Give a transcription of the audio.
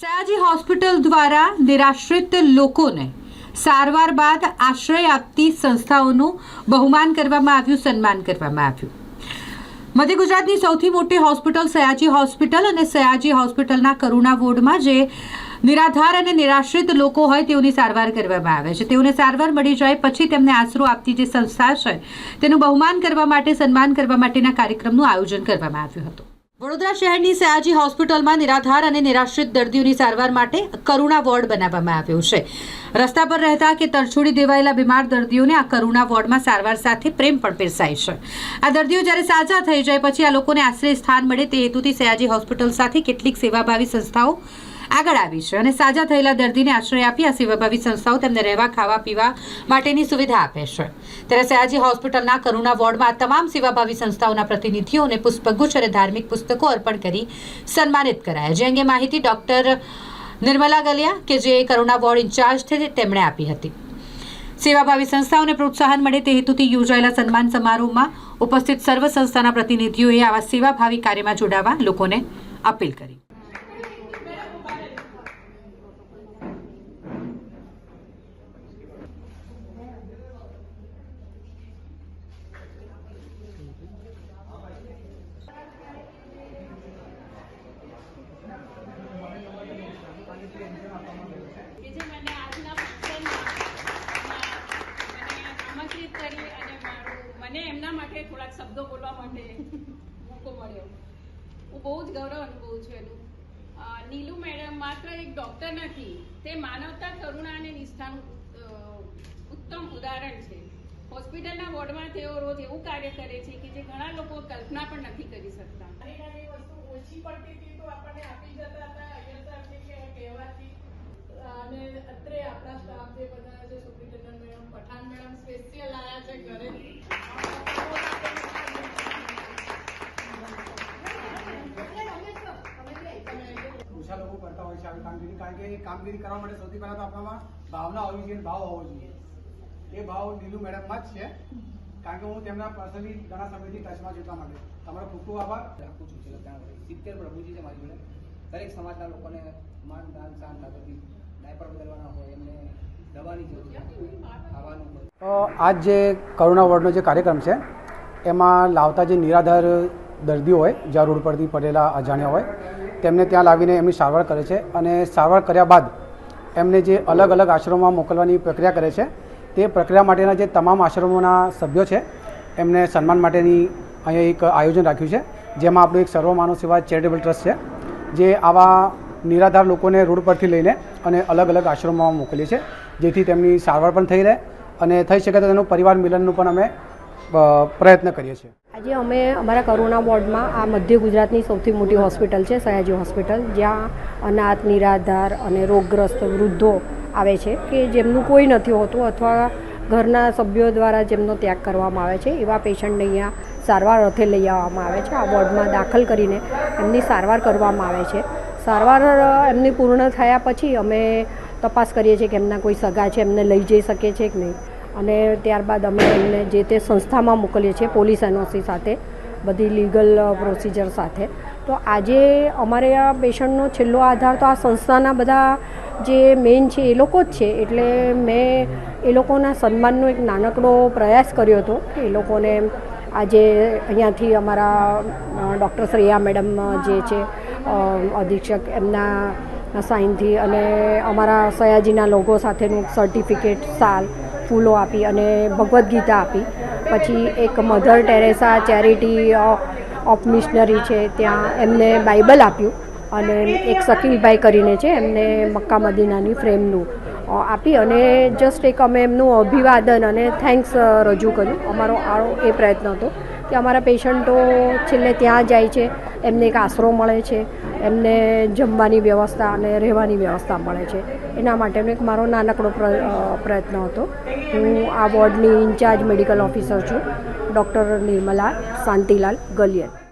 Sayaji hospital દ્વારા નિરાશ્રિત લોકોને સારવાર બાદ આશ્રય આપતી સંસ્થાઓનું બહુમાન કરવામાં આવ્યું, સન્માન કરવામાં આવ્યું. મધ્ય ગુજરાતની સૌથી મોટી હોસ્પિટલ સયાજી હોસ્પિટલ અને સયાજી હોસ્પિટલના કરુણા વોર્ડમાં જે નિરાધાર અને નિરાશ્રિત લોકો હોય તેઓની સારવાર કરવામાં આવે છે. તેઓને સારવાર મળી જાય, પછી તેમને આશરો આપતી જે સંસ્થા છે, તેનું બહુમાન કરવા માટે, સન્માન કરવા માટેના કાર્યક્રમનું આયોજન કરવામાં આવ્યું હતું. વડોદરા શહેરની સયાજી હોસ્પિટલમાં નિરાધાર અને નિરાશ્રિત દર્દીઓની સારવાર માટે કરુણા વોર્ડ બનાવવામાં આવ્યો છે. રસ્તા પર રહેતા કે તરછોડી દેવાયેલા બીમાર દર્દીઓને આ કરુણા વોર્ડમાં સારવાર સાથે પ્રેમ પણ પીરસાય છે. આ દર્દીઓ જ્યારે સાજા થઈ જાય, પછી આ લોકોને આશ્રય સ્થાન મળે તે હેતુથી સયાજી હોસ્પિટલ સાથે કેટલીક સેવાભાવી સંસ્થાઓ આગળ આવી છે અને સાજા થયેલા દર્દીને આશ્રય આપી આ સેવાભાવી સંસ્થાઓ તેમને રહેવા, ખાવા, પીવા માટેની સુવિધા આપે છે. ત્યારે સયાજી હોસ્પિટલના કરુણા વોર્ડમાં તમામ સેવાભાવી સંસ્થાઓના પ્રતિનિધિઓને પુષ્પગુચ્છ અને ધાર્મિક પુસ્તકો અર્પણ કરી સન્માનિત કરાયા. જે અંગે માહિતી ડોક્ટર નિર્મલા ગલિયા કે જે કરુણા વોર્ડ ઇન્ચાર્જ છે તેમણે આપી હતી. સેવાભાવી સંસ્થાઓને પ્રોત્સાહન મળે તે હેતુથી યોજાયેલા સન્માન સમારોહમાં ઉપસ્થિત સર્વ સંસ્થાના પ્રતિનિધિઓએ આવા સેવાભાવી કાર્યમાં જોડાવા લોકોને અપીલ કરી કે જે મને આજના ફંક્શનમાં મને આમંત્રિત કરી અને મારું મને એમના માટે થોડાક શબ્દો બોલવા માટે મોકો મળ્યો. હું બહુ જ ગૌરવ અનુભવું છું એનું. નીલુ મેડમ માત્ર એક ડૉક્ટર નથી, તે માનવતા, કરુણા અને નિષ્ઠાનું ઉત્તમ ઉદાહરણ છે. હોસ્પિટલના વોર્ડમાં તેઓ રોજ એવું કાર્ય કરે છે કે જે ઘણા લોકો કલ્પના પણ નથી કરી શકતા. ઓછી પડતી હતી તો આપણને આપી જતા હતા, અહીંયા સાહેબ કહેવાથી. અને અત્રે આપણા સ્ટાફ જે બધા છે, superintendent madam, Pathan madam, special આયા છે ઘરેથી ઓછા લોકો કરતા હોય છે આવી કામગીરી. કારણ કે એ કામગીરી કરવા માટે સૌથી પહેલા તો આપણામાં ભાવના હોવી જોઈએ ભાવ હોવો જોઈએ. એ ભાવ નીલુ મેડમમાં જ છે. કારણ કે હું તેમના પર્સનલી ઘણા સમયથી ટચમાં જોતા માટે. તમારો ખૂબ ખૂબ આભાર. રાખું છું છેલ્લા સિત્તેર પ્રભુજી છે મારી જોડે. દરેક સમાજના લોકોને માન દાન શાન બધી ડાયપર બદલવાના હોય એમને દવાની જરૂર ખાવાનું હોય તો આજ જે કરુણા વોર્ડનો જે કાર્યક્રમ છે એમાં લાવતા જે નિરાધાર દર્દીઓ હોય જ્યાં રોડ પરથી પડેલા અજાણ્યા હોય તેમને ત્યાં લાવીને એમની સારવાર કરે છે અને સારવાર કર્યા બાદ એમને જે અલગ અલગ આશ્રમોમાં મોકલવાની પ્રક્રિયા કરે છે, તે પ્રક્રિયા માટેના જે તમામ આશ્રમોના સભ્યો છે, એમને સન્માન માટેની અહીંયા એક આયોજન રાખ્યું છે, જેમાં આપણું એક સર્વ માનવ સેવા ચેરિટેબલ ટ્રસ્ટ છે, જે આવા નિરાધાર લોકોને રોડ પરથી લઈને અને અલગ અલગ આશ્રમોમાં મોકલીએ છીએ, જેથી તેમની સારવાર પણ થઈ રહે અને થઈ શકે તો તેનું પરિવાર મિલનનું પણ અમે પ્રયત્ન કરીએ છીએ. આજે અમે અમારા કરુણા વોર્ડમાં આ મધ્ય ગુજરાતની સૌથી મોટી હોસ્પિટલ છે, સયાજી હોસ્પિટલ, જ્યાં અનાથ, નિરાધાર અને રોગગ્રસ્ત વૃદ્ધો આવે છે, કે જેમનું કોઈ નથી હોતું અથવા ઘરના સભ્યો દ્વારા જેમનો ત્યાગ કરવામાં આવે છે, એવા પેશન્ટને અહીંયા સારવાર અર્થે લઈ આવવામાં આવે છે. આ વોર્ડમાં દાખલ કરીને એમની સારવાર કરવામાં આવે છે. સારવાર એમની પૂર્ણ થયા પછી અમે તપાસ કરીએ છીએ કે એમના કોઈ સગા છે, એમને લઈ જઈ શકે છે કે નહીં. અને ત્યારબાદ અમે એમને જે તે સંસ્થામાં મોકલીએ છીએ, પોલીસ એનઓસી સાથે, બધી લીગલ પ્રોસિજર સાથે. તો આજે અમારે આ પેશન્ટનો છેલ્લો આધાર તો આ સંસ્થાના બધા જે મેઇન છે એ લોકો જ છે. એટલે મેં એ લોકોના સન્માનનો એક નાનકડો પ્રયાસ કર્યો હતો કે એ લોકોને આજે અહીંયાથી અમારા ડૉક્ટર શ્રેયા મેડમ જે છે અધિક્ષક, એમના સાઇનથી અને અમારા સયાજીના લોગો સાથેનું સર્ટિફિકેટ, સાલ ફૂલો આપી અને ભગવદ્ ગીતા આપી. પછી એક Mother Teresa charity of missionary છે, ત્યાં એમને બાઇબલ આપ્યું અને એક શકીલભાઈ કરીને છે, એમને મક્કા મદીનાની ફ્રેમનું આપી અને જસ્ટ એક અમે એમનું અભિવાદન અને થેન્ક્સ રજૂ કર્યું. અમારો આ એ પ્રયત્ન હતો. કે અમારા પેશન્ટો છેલ્લે ત્યાં જાય છે, એમને એક આશરો મળે છે, એમને જમવાની વ્યવસ્થા અને રહેવાની વ્યવસ્થા મળે છે. એના માટેનો એક મારો નાનકડો પ્ર- પ્રયત્ન હતો. હું આ વોર્ડની ઇન્ચાર્જ મેડિકલ ઓફિસર છું, ડૉક્ટર નિર્મલા શાંતિલાલ ગલિયન.